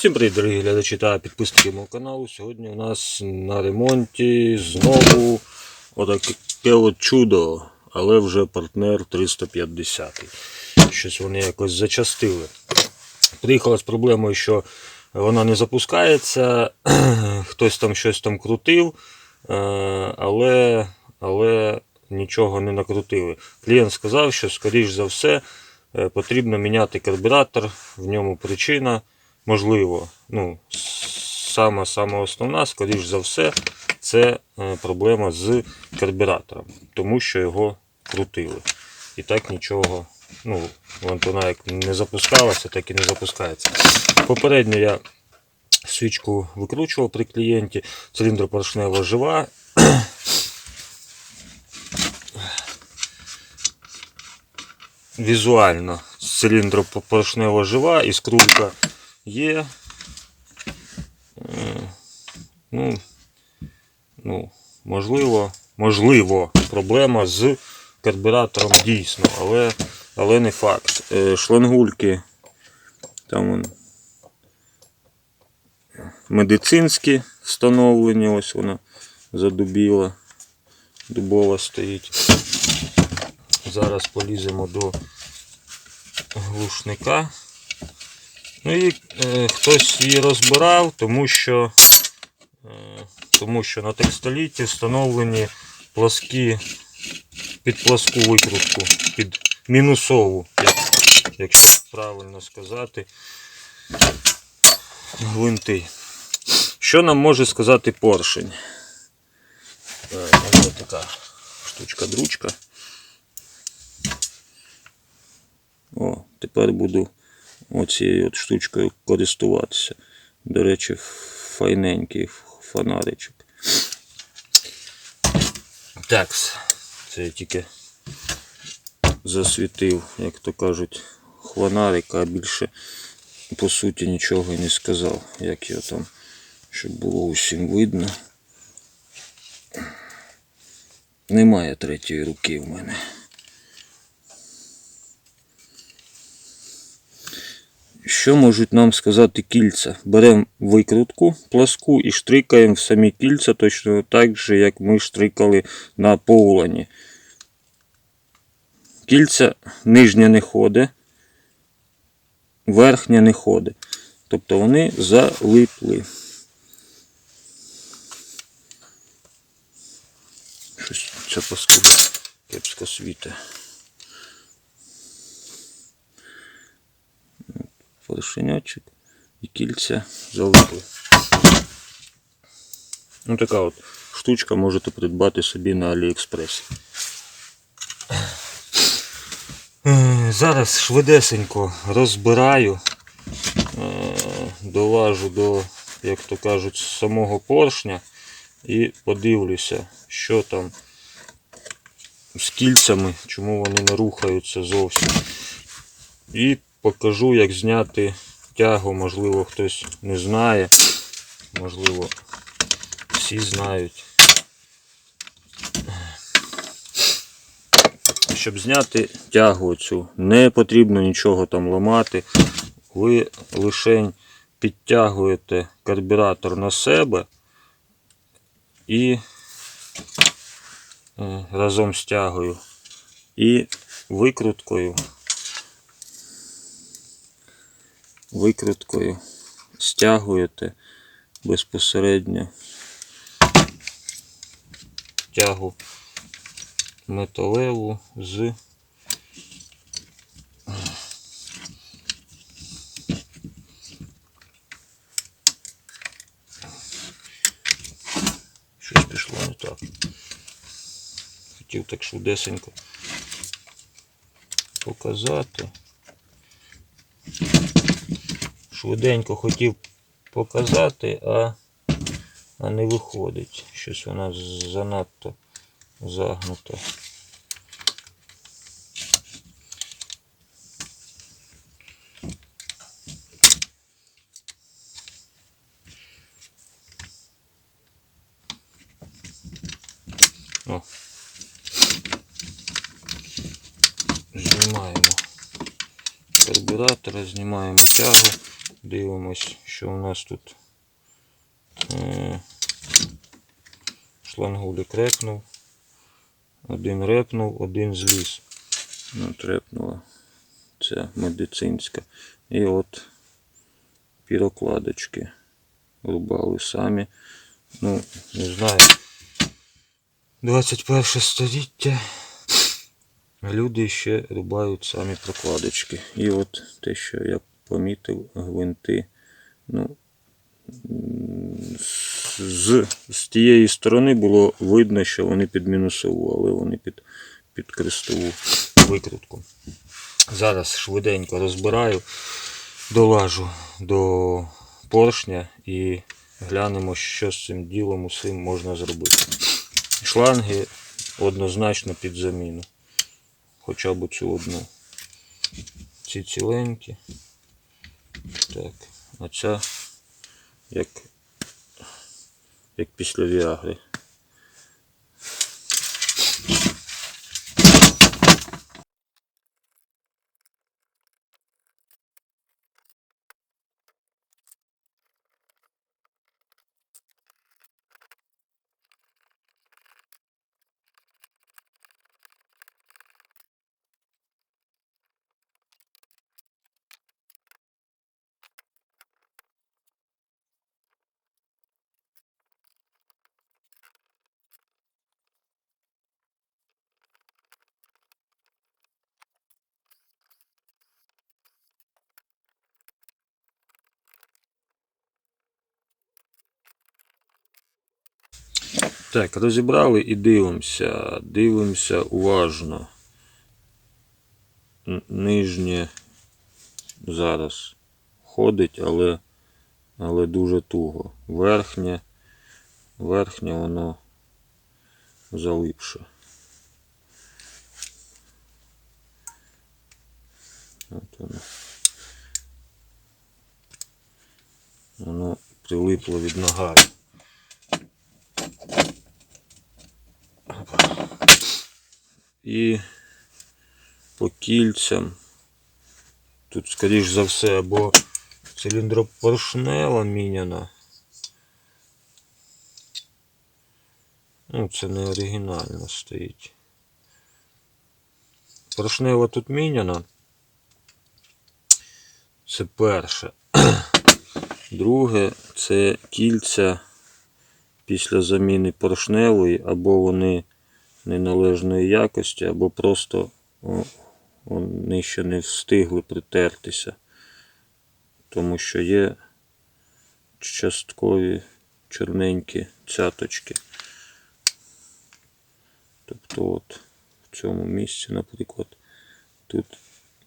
Всім привіт, дорогі глядачі та підписники мого каналу. Сьогодні у нас на ремонті знову отаке от чудо, але вже партнер 350. Щось вони якось зачастили. Приїхала з проблемою, що вона не запускається, хтось там щось там крутив, е, але, але нічого не накрутили. Клієнт сказав, що скоріш за все е, потрібно міняти карбюратор, в ньому причина. Можливо, ну, сама, сама основна, скоріш за все, це е, проблема з карбюратором, тому що його крутили. І так нічого, ну, вона як не запускалася, так і не запускається. Попередньо я свічку викручував при клієнті, циліндропоршнева жива. Візуально циліндропоршнева жива і скрулька є. Е, Ну, ну, можливо, можливо, проблема з карбюратором дійсно, але, але не факт. Е, Шлангульки там медицинські встановлені, ось вона задубіла, дубова стоїть. Зараз поліземо до глушника. Ну і е, хтось її розбирав, тому що, е, тому що на текстоліті встановлені пласкі під пласку викрутку, під мінусову, як, якщо правильно сказати, гвинти. Що нам може сказати поршень? Е, ось така штучка-дручка. О, тепер буду оцією от штучкою користуватися. До речі, файненький фонаричок. Так, це я тільки засвітив, як то кажуть, хвонарик, а більше по суті нічого і не сказав, як його там, щоб було усім видно. Немає третьої руки в мене. Що можуть нам сказати кільця? Беремо викрутку пласку і штрикаємо в самі кільця точно так же, як ми штрикали на поулані. Кільця нижня не ходить, верхня не ходить. Тобто вони залипли. Щось ця паскуда кепсько світе. Поршенячок і кільця залипли. Ну така от штучка можете придбати собі на Аліекспресі. Е, Зараз швидесенько розбираю, е, долажу до, як то кажуть, самого поршня і подивлюся, що там з кільцями, чому вони не рухаються зовсім. І покажу, як зняти тягу, можливо, хтось не знає, можливо, всі знають. Щоб зняти тягу цю, не потрібно нічого там ламати. Ви лише підтягуєте карбюратор на себе і е, разом з тягою і викруткою викруткою стягуєте безпосередньо тягу металеву з щось пішло не так. Хотів так швидесенько показати. Швиденько хотів показати, а, а не виходить. Щось вона занадто загнута. О. Знімаємо карбюратора, знімаємо тягу Дивимось, що у нас тут е, шлангулик репнув. Один репнув, один зліз. Ну, репнула. Це медицинська. І от пірокладочки рубали самі. Ну, не знаю. 21 століття. Люди ще рубають самі прокладочки. І от те, що я помітив, гвинти. Ну, з, з тієї сторони було видно, що вони під мінусову, але вони під, під крестову викрутку. Зараз швиденько розбираю, долажу до поршня і глянемо, що з цим ділом усім можна зробити. Шланги однозначно під заміну. Хоча б цю одну. Ці ціленькі. Так, а ця як, як після Віагри. Так, розібрали і дивимося. Дивимося уважно. Нижнє зараз ходить, але, але дуже туго. Верхнє, верхнє воно залипше. От воно. Воно прилипло від нагару. І по кільцям. Тут, скоріш за все, або циліндропоршнева міняна. Ну, це не оригінально стоїть. Поршнева тут міняна. Це перше. Друге, це кільця після заміни поршневої, або вони неналежної якості, або просто вони ще не встигли притертися. Тому що є часткові чорненькі цяточки. Тобто от в цьому місці, наприклад, тут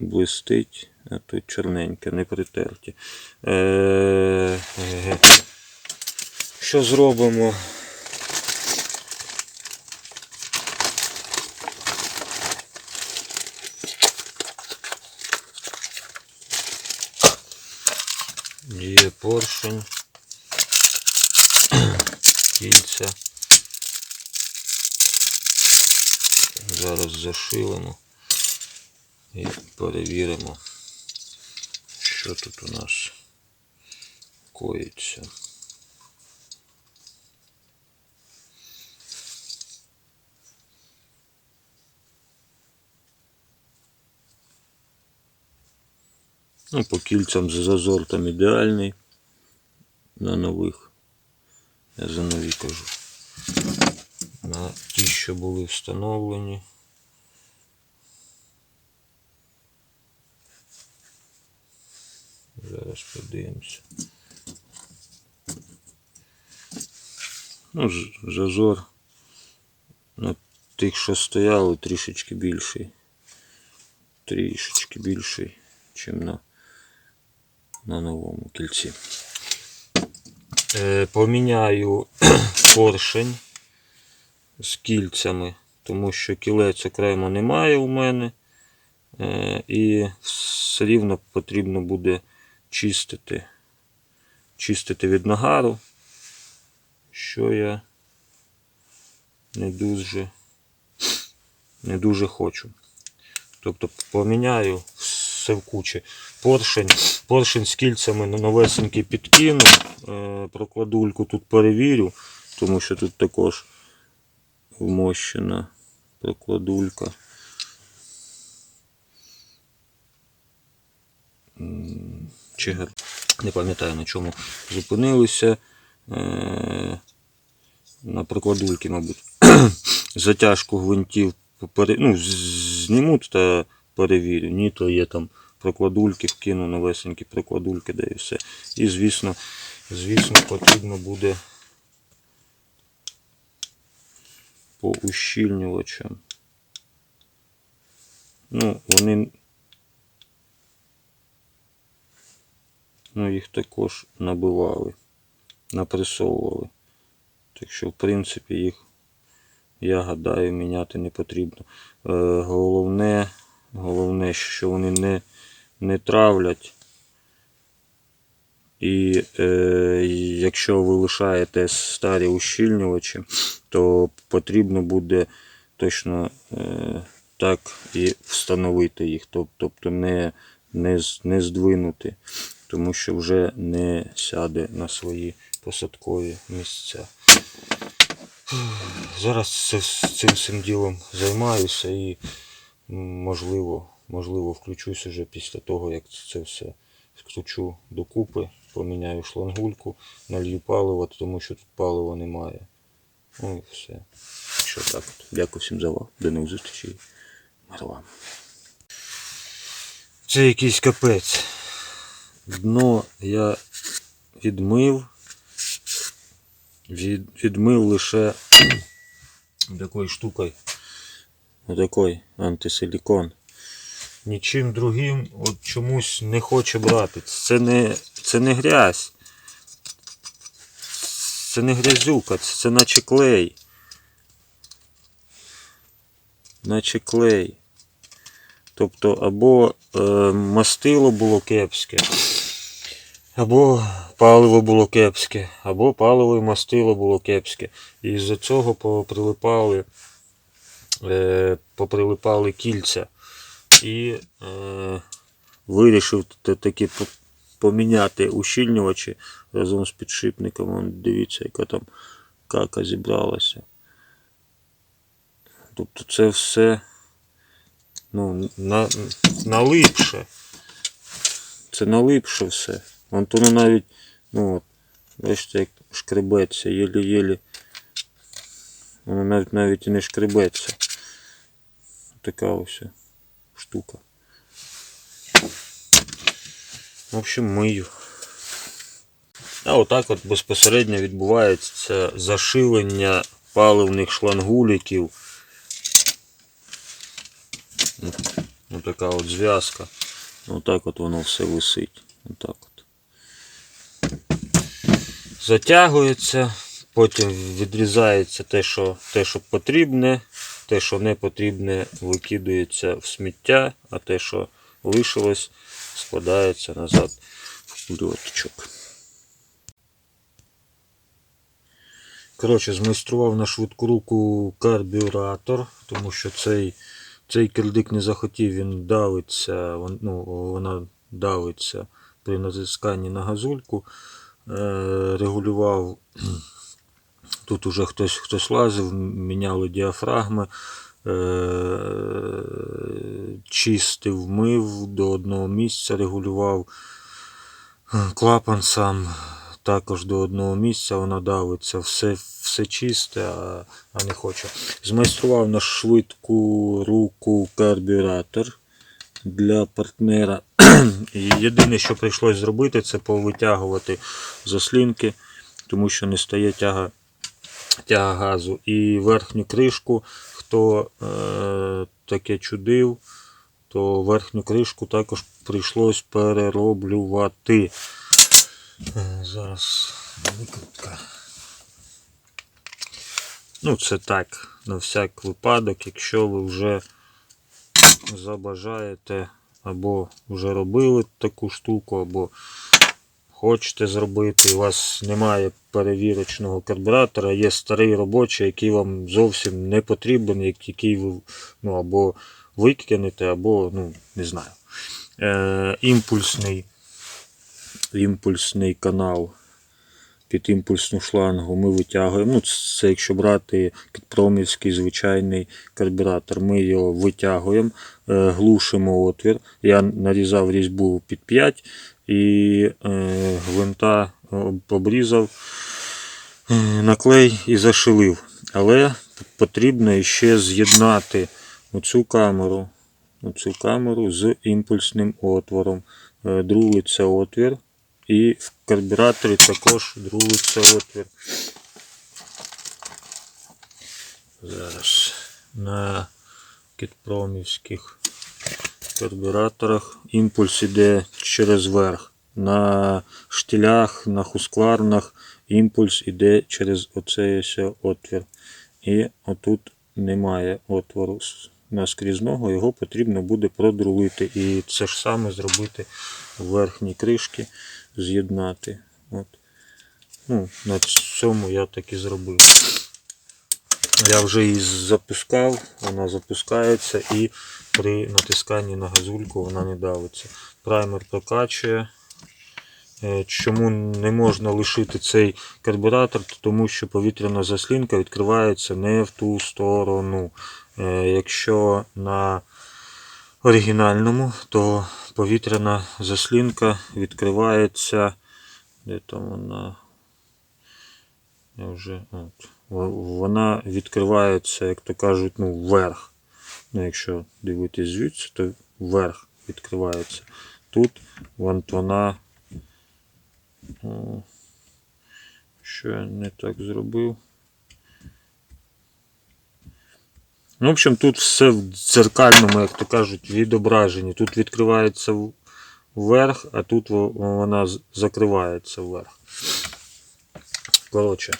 блистить, а тут чорненьке, не притерті. Е, е, що зробимо? Є поршень, кільця. Зараз зашилимо і перевіримо, що тут у нас коїться. Ну, по кільцям зазор там ідеальний на нових. Я за нові кажу. На ті, що були встановлені. Зараз подивимося. Ну, зазор на тих, що стояли, трішечки більший. Трішечки більший, ніж на, на новому кільці. Е, поміняю поршень з кільцями, тому що кілець окремо немає у мене. Е, і все рівно потрібно буде чистити, чистити від нагару, що я не дуже, не дуже хочу. Тобто поміняю все в кучі. Поршень, поршень з кільцями на новесенький підкину. Е, прокладульку тут перевірю, тому що тут також вмощена прокладулька. Чигар. Не пам'ятаю на чому зупинилися. Е, на прокладульки, мабуть. Затяжку гвинтів ну, з- зніму та перевірю. Ні, то є там прокладульки, вкину новесенькі прокладульки, да і все. І звісно, звісно, потрібно буде по ущільнювачам. Ну, вони. Ну, їх також набивали, напресовували. Так що, в принципі, їх, я гадаю, міняти не потрібно. Е, головне, головне, що вони не, не травлять. І е, якщо ви лишаєте старі ущільнювачі, то потрібно буде точно е, так і встановити їх. Тобто не, не, не здвинути, тому що вже не сяде на свої посадкові місця. Зараз цим всім ділом займаюся і можливо, можливо включусь уже після того, як це все скручу докупи, поміняю шлангульку, налью паливо, тому що тут палива немає. Ну і все. Що так. Дякую всім за увагу. До нових зустрічей. Мир. Це якийсь капець. Дно я відмив. Від, відмив лише такою штукою. Отакой антисилікон. Нічим другим от чомусь не хоче брати. Це не, це не грязь. Це не грязюка, це, наче клей. Наче клей. Тобто або е, мастило було кепське, або паливо було кепське, або паливо і мастило було кепське. І з-за цього поприлипали, е, поприлипали кільця. І е, вирішив таки поміняти ущільнювачі разом з підшипником. Дивіться, яка там кака зібралася. Тобто це все ну, на, налипше. Це налипше все. Вон то навіть, ну от, бачите, як шкребеться, єлі-єлі. Воно навіть навіть і не шкребеться. Така ось штука. В общем, мию. А отак от безпосередньо відбувається зашивлення паливних шлангуліків. Ось така от зв'язка. Отак от воно все висить. Отак от. Затягується, потім відрізається те, що, те, що потрібне, те, що не потрібне, викидується в сміття, а те, що лишилось, складається назад в кульоточок. Коротше, змайстрував на швидку руку карбюратор, тому що цей, цей кирдик не захотів, він давиться, ну, вона давиться при натисканні на газульку. Е, регулював, тут уже хтось, хтось лазив, міняли діафрагми, е, чистив, мив до одного місця, регулював клапан сам також до одного місця вона давиться, все, все чисте, а, а не хоче. Змайстрував на швидку руку карбюратор для партнера. Єдине, що прийшлось зробити, це повитягувати заслінки, тому що не стає тяга, тяга газу. І верхню кришку, хто е, таке чудив, то верхню кришку також прийшлось перероблювати. Е, Зараз викрутка. Ну, це так, на всяк випадок, якщо ви вже забажаєте або вже робили таку штуку, або хочете зробити, у вас немає перевірочного карбюратора, є старий робочий, який вам зовсім не потрібен, який ви ну, або викинете, або, ну, не знаю. е, імпульсний, імпульсний канал під імпульсну шлангу ми витягуємо. Ну, це якщо брати підпромівський звичайний карбюратор, ми його витягуємо, е, глушимо отвір. Я нарізав різьбу під 5 і е, гвинта обрізав е, на клей і зашилив. Але потрібно ще з'єднати оцю камеру, оцю камеру з імпульсним отвором. Е, Друлиться отвір. І в карбюраторі також друлиться отвір. Зараз на кітпромівських карбюраторах імпульс іде через верх. На штилях, на хускварнах імпульс іде через оцей отвір. І отут немає отвору наскрізного, його потрібно буде продрулити. І це ж саме зробити в верхній кришці, з'єднати. От. Ну, на цьому я так і зробив. Я вже її запускав, вона запускається і при натисканні на газульку вона не давиться. Праймер прокачує. Е, Чому не можна лишити цей карбюратор? Тому що повітряна заслінка відкривається не в ту сторону. Е, Якщо на оригінальному, то повітряна заслінка відкривається. Де там вона? Я вже. От. Вона відкривається, як то кажуть, ну, вверх. Ну, якщо дивитись звідси, то вверх відкривається. Тут вон вона. Що я не так зробив? Ну, в общем, тут все в дзеркальному, як то кажуть, відображенні. Тут відкривається вверх, а тут вона закривається вверх. Коротше.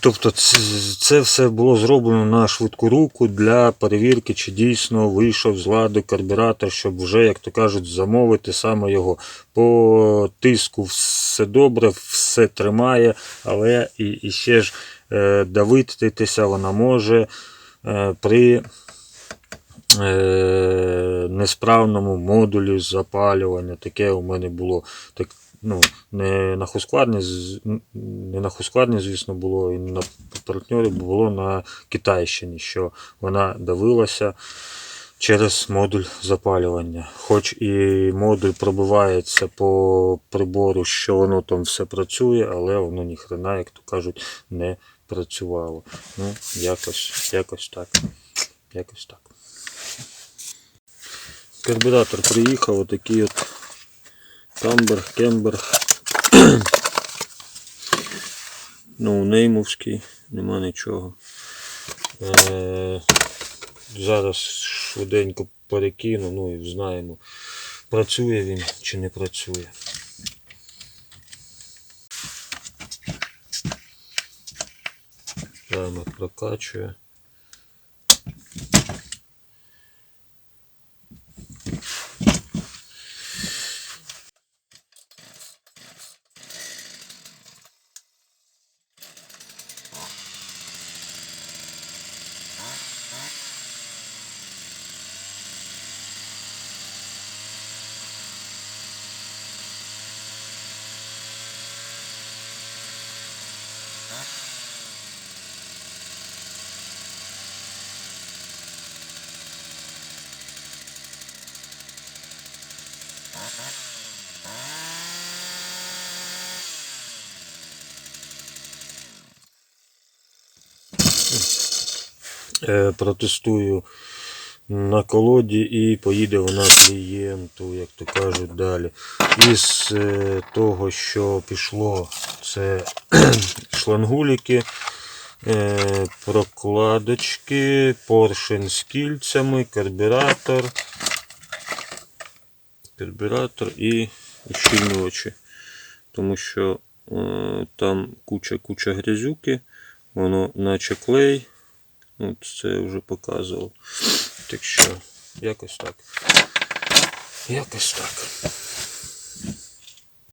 Тобто це, все було зроблено на швидку руку для перевірки, чи дійсно вийшов з ладу карбюратор, щоб вже, як то кажуть, замовити саме його. По тиску все добре, все тримає, але і, і ще ж е, давитися вона може е, при е, несправному модулі запалювання. Таке у мене було. Ну, не на Хускварні, не на Хускварні, звісно, було, і на партньорі було на Китайщині, що вона давилася через модуль запалювання. Хоч і модуль пробивається по прибору, що воно там все працює, але воно ніхрена, як то кажуть, не працювало. Ну, якось, якось так. Якось так. Карбюратор приїхав, отакий от Камберг, Кемберг. Ну, неймовський, нема нічого. Е, зараз швиденько перекину, ну і знаємо, працює він чи не працює. Таймер прокачує. Протестую на колоді і поїде вона клієнту, як то кажуть, далі. Із е, того, що пішло, це шлангуліки, е, прокладочки, поршень з кільцями, карбюратор, підбиратор і ущільнювачі. Тому що е, там куча-куча грязюки, воно наче клей. От це я вже показував. Так що, якось так. Якось так.